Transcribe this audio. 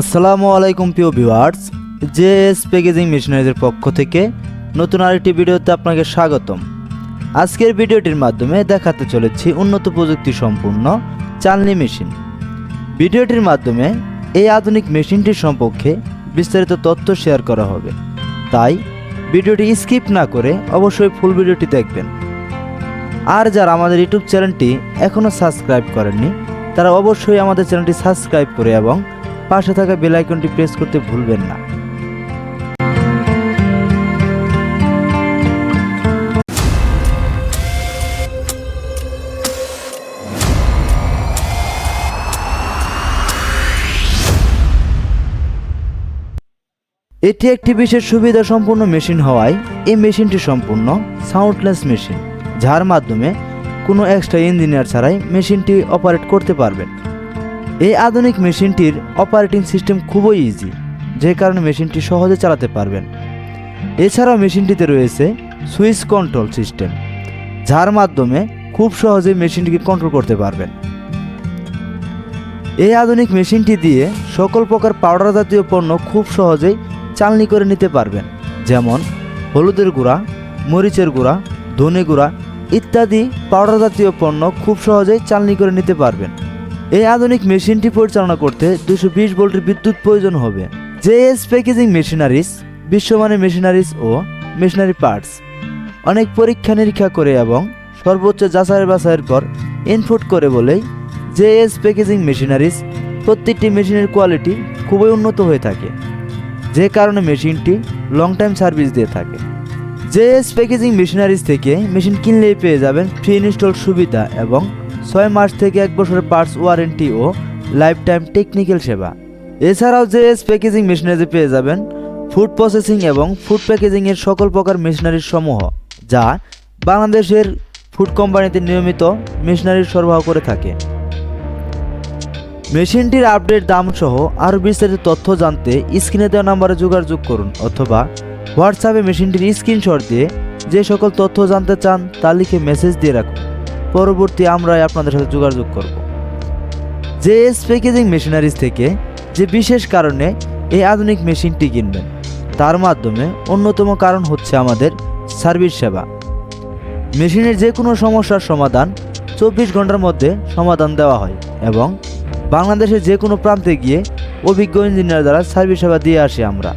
আসসালামু আলাইকুম প্রিয় ভিউয়ার্স, জেএস প্যাকেজিং মেশিনারিজের পক্ষ থেকে নতুন আরেকটি ভিডিওতে আপনাকে স্বাগতম। আজকের ভিডিওটির মাধ্যমে দেখাতে চলেছি উন্নত প্রযুক্তি সম্পূর্ণ চালনি মেশিন। ভিডিওটির মাধ্যমে এই আধুনিক মেশিনটির সম্পর্কে বিস্তারিত তথ্য শেয়ার করা হবে। তাই ভিডিওটি স্কিপ না করে অবশ্যই ফুল ভিডিওটি দেখবেন। আর যারা আমাদের ইউটিউব চ্যানেলটি এখনও সাবস্ক্রাইব করেননি, তারা অবশ্যই আমাদের চ্যানেলটি সাবস্ক্রাইব করে এবং পাশে থাকা বেল আইকনটি প্রেস করতে ভুলবেন না। এটি একটি বিশেষ সুবিধা সম্পূর্ণ মেশিন হওয়ায় এই মেশিনটি সম্পূর্ণ সাউন্ডলেস মেশিন যার মাধ্যমে কোনো এক্সট্রা ইঞ্জিনিয়ার ছাড়াই মেশিনটি অপারেট করতে পারবেন। এই আধুনিক মেশিনটির অপারেটিং সিস্টেম খুবই ইজি যে কারণে মেশিনটি সহজে চালাতে পারবেন। এছাড়াও মেশিনটিতে রয়েছে সুইচ কন্ট্রোল সিস্টেম যার মাধ্যমে খুব সহজে মেশিনটিকে কন্ট্রোল করতে পারবেন। এই আধুনিক মেশিনটি দিয়ে সকল প্রকার পাউডার জাতীয় পণ্য খুব সহজেই চালনি করে নিতে পারবেন, যেমন হলুদের গুঁড়া, মরিচের গুঁড়া, ধনে গুঁড়া ইত্যাদি পাউডার জাতীয় পণ্য খুব সহজেই চালনি করে নিতে পারবেন। এই আধুনিক মেশিনটি পরিচালনা করতে দুশো বিশ ভোল্টের বিদ্যুৎ প্রয়োজন হবে। জেএস প্যাকেজিং মেশিনারিজ, বিশ্বমানের মেশিনারিজ ও মেশিনারি পার্টস। অনেক পরীক্ষা নিরীক্ষা করে এবং সর্বোচ্চ যাচাই বাছাইয়ের পর ইনপুট করে বলেই জেএস প্যাকেজিং মেশিনারিজ প্রত্যেকটি মেশিনের কোয়ালিটি খুবই উন্নত হয়ে থাকে। যে কারণে মেশিনটি লং টাইম সার্ভিস দিয়ে থাকে। জেএস প্যাকেজিং মেশিনারিজ থেকে মেশিন কিনলেই পেয়ে যাবেন ফ্রি ইনস্টল সুবিধা এবং ছয় মাস থেকে এক বছরের পার্টস ওয়ারেন্টি ও লাইফ টাইম টেকনিক্যাল সেবা। এছাড়াও জেএস প্যাকেজিং মেশিনারিজে পেয়ে যাবেন, ফুড প্রসেসিং এবং ফুড প্যাকেজিংয়ের সকল প্রকার মেশিনারির সমূহ, যা বাংলাদেশের ফুড কোম্পানিতে নিয়মিত মেশিনারি সরবরাহ করে থাকে। মেশিনটির আপডেট দাম সহ আরও বিস্তারিত তথ্য জানতে স্ক্রিনে দেওয়া নাম্বারে যোগাযোগ করুন অথবা হোয়াটসঅ্যাপে মেশিনটির স্ক্রিনশট দিয়ে যে সকল তথ্য জানতে চান তা লিখে মেসেজ দিয়ে রাখুন। পরবর্তী আমরাই আপনাদের সাথে যোগাযোগ করব। জেএস প্যাকেজিং মেশিনারিজ থেকে যে বিশেষ কারণে এই আধুনিক মেশিনটি কিনবেন, তার মাধ্যমে অন্যতম কারণ হচ্ছে আমাদের সার্ভিস সেবা। মেশিনের যে কোনো সমস্যার সমাধান চব্বিশ ঘণ্টার মধ্যে সমাধান দেওয়া হয় এবং বাংলাদেশের যে কোনো প্রান্তে গিয়ে অভিজ্ঞ ইঞ্জিনিয়ার দ্বারা সার্ভিস সেবা দিয়ে আসি আমরা।